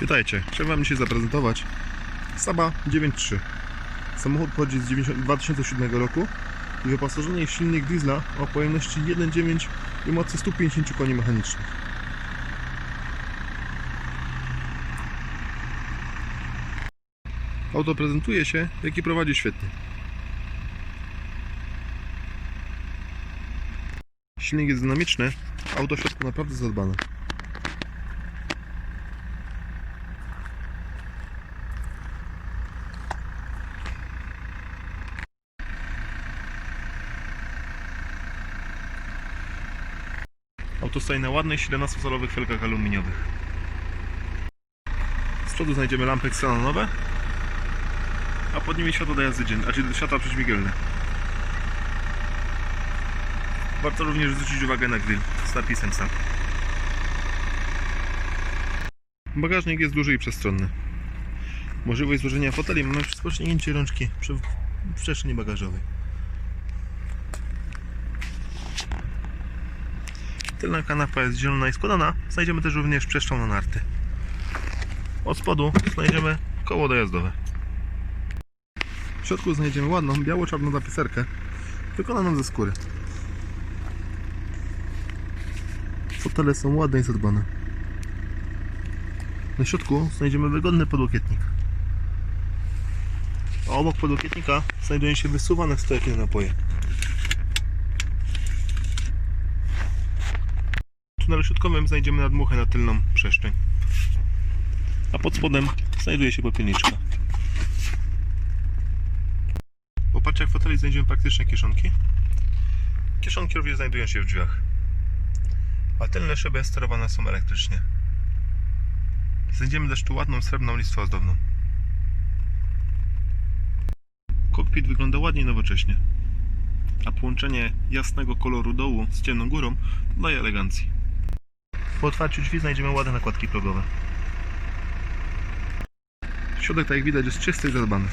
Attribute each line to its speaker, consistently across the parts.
Speaker 1: Witajcie, chciałem Wam dzisiaj zaprezentować Saba 9.3. Samochód pochodzi z 90 2007 roku i wyposażony jest silnik diesla o pojemności 1.9 i mocy 150 koni mechanicznych. Auto prezentuje się, jak i prowadzi świetnie. Silnik jest dynamiczny, auto w środku naprawdę zadbane. Auto stoi na ładnych 17-calowych felgach aluminiowych. Z przodu znajdziemy lampy ksenonowe, a pod nimi światło do jazdy dzienne, a czyli światła prześmigielne. Warto również zwrócić uwagę na grill z napisem SAP. Bagażnik jest duży i przestronny. Możliwość złożenia foteli mamy przy rozciągnięciu rączki przy przestrzeni bagażowej. Tylna kanapa jest zielona i składana. Znajdziemy też również przestrzeń na narty. Od spodu znajdziemy koło dojazdowe. W środku znajdziemy ładną, biało-czarną zapiserkę wykonaną ze skóry. Fotele są ładne i zadbane. Na środku znajdziemy wygodny podłokietnik. A obok podłokietnika znajdują się wysuwane stojaki na napoje. W tunelu środkowym znajdziemy nadmuchę na tylną przestrzeń. A pod spodem znajduje się popielniczka. W oparciach foteli znajdziemy praktyczne kieszonki. Kieszonki również znajdują się w drzwiach. A tylne szyby sterowane są elektrycznie. Znajdziemy też tu ładną srebrną listwę ozdobną. Kokpit wygląda ładnie i nowocześnie. A połączenie jasnego koloru dołu z ciemną górą daje elegancji. Po otwarciu drzwi znajdziemy ładne nakładki progowe. Środek, tak jak widać, jest czysty i zadbany.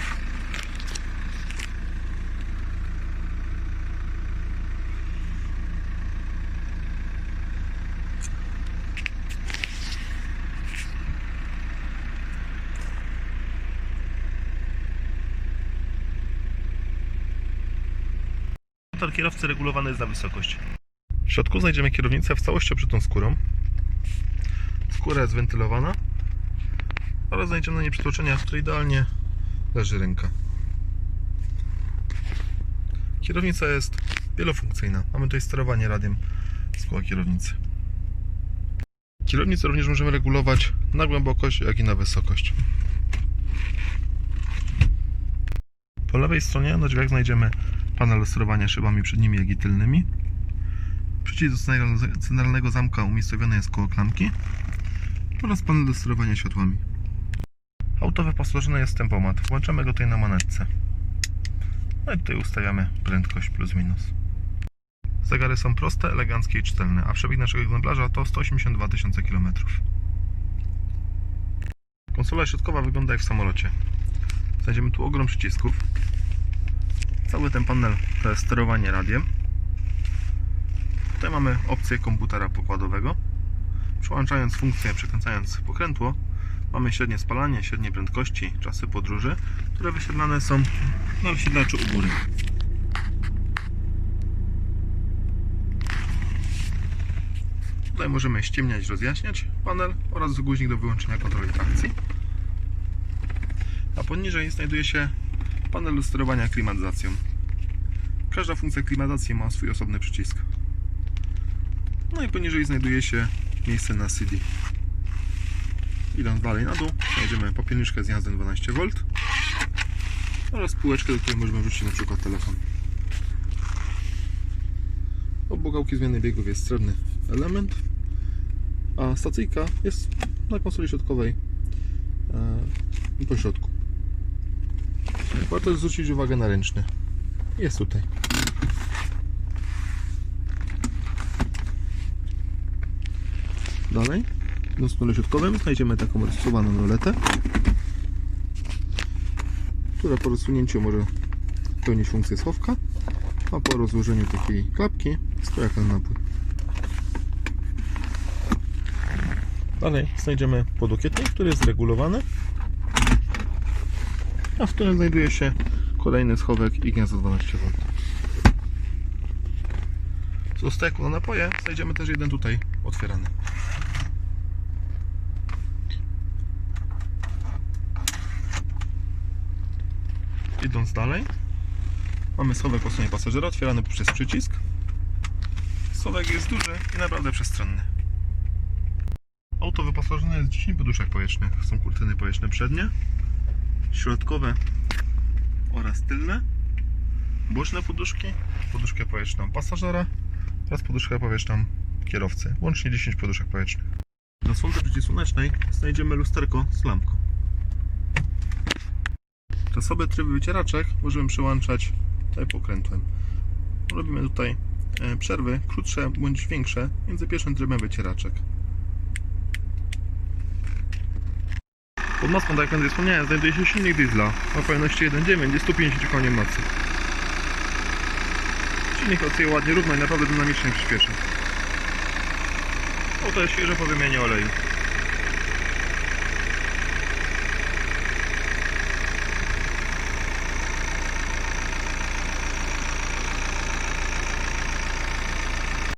Speaker 1: Motor kierowcy regulowany jest na wysokość. W środku znajdziemy kierownicę w całości obszytą skórą. Skóra jest wentylowana oraz znajdziemy na niej w której idealnie leży ręka. Kierownica jest wielofunkcyjna. Mamy tutaj sterowanie radiem z koła kierownicy. Kierownicę również możemy regulować na głębokość, jak i na wysokość. Po lewej stronie na drzwiach znajdziemy panel sterowania szybami przednimi, jak i tylnymi. Przycisk do central- centralnego zamka umiejscowiony jest koło klamki oraz panel do sterowania światłami. Auto wyposażone jest w tempomat. Włączamy go tutaj na manetce. No i tutaj ustawiamy prędkość plus minus. Zegary są proste, eleganckie i czytelne, a przebieg naszego egzemplarza to 182 tysiące km. Konsola środkowa wygląda jak w samolocie. Znajdziemy tu ogrom przycisków. Cały ten panel to jest sterowanie radiem. Tutaj mamy opcję komputera pokładowego. Przełączając funkcję, przekręcając pokrętło, mamy średnie spalanie, średnie prędkości, czasy podróży, które wyświetlane są na wyświetlaczu u góry. Tutaj możemy ściemniać, rozjaśniać panel oraz guzik do wyłączenia kontroli trakcji. A poniżej znajduje się panel sterowania klimatyzacją. Każda funkcja klimatyzacji ma swój osobny przycisk. No i poniżej znajduje się miejsce na CD. Idąc dalej na dół, znajdziemy popielniczkę z jazdem 12V oraz półeczkę, do której możemy wrzucić na przykład telefon. Obok gałki zmiany biegów jest srebrny element, a stacyjka jest na konsoli środkowej e, po środku. Warto zwrócić uwagę na ręczny. Jest tutaj. Dalej, na stole środkowym znajdziemy taką rozsuwaną roletę, która po rozsunięciu może pełnić funkcję schowka, a po rozłożeniu takiej klapki stojak na napój. Dalej znajdziemy podokietnik, który jest zregulowany, a w którym znajduje się kolejny schowek i gniazdo 12 V. Z usteku na napoje znajdziemy też jeden tutaj otwierany. Idąc dalej, mamy schowek po stronie pasażera, otwierany przez przycisk. Schowek jest duży i naprawdę przestrzenny. Auto wyposażone jest w 10 poduszek powietrznych. Są kurtyny powietrzne przednie, środkowe oraz tylne, boczne poduszki, poduszkę powietrzną pasażera oraz poduszkę powietrzną kierowcy. Łącznie 10 poduszek powietrznych. Na słonce przeciwsłonecznej znajdziemy lusterko z lampką. Czasowe tryby wycieraczek możemy przełączać tutaj pokrętłem. Robimy tutaj e, przerwy krótsze bądź większe między pierwszym trybem wycieraczek. Pod maską, tak jak wcześniej wspomniałem, znajduje się silnik diesla o pojemności 1.9 i 150 koni mocy. Silnik pracuje ładnie, równo i naprawdę dynamicznie przyspieszy. Oto jest świeże po wymianie oleju.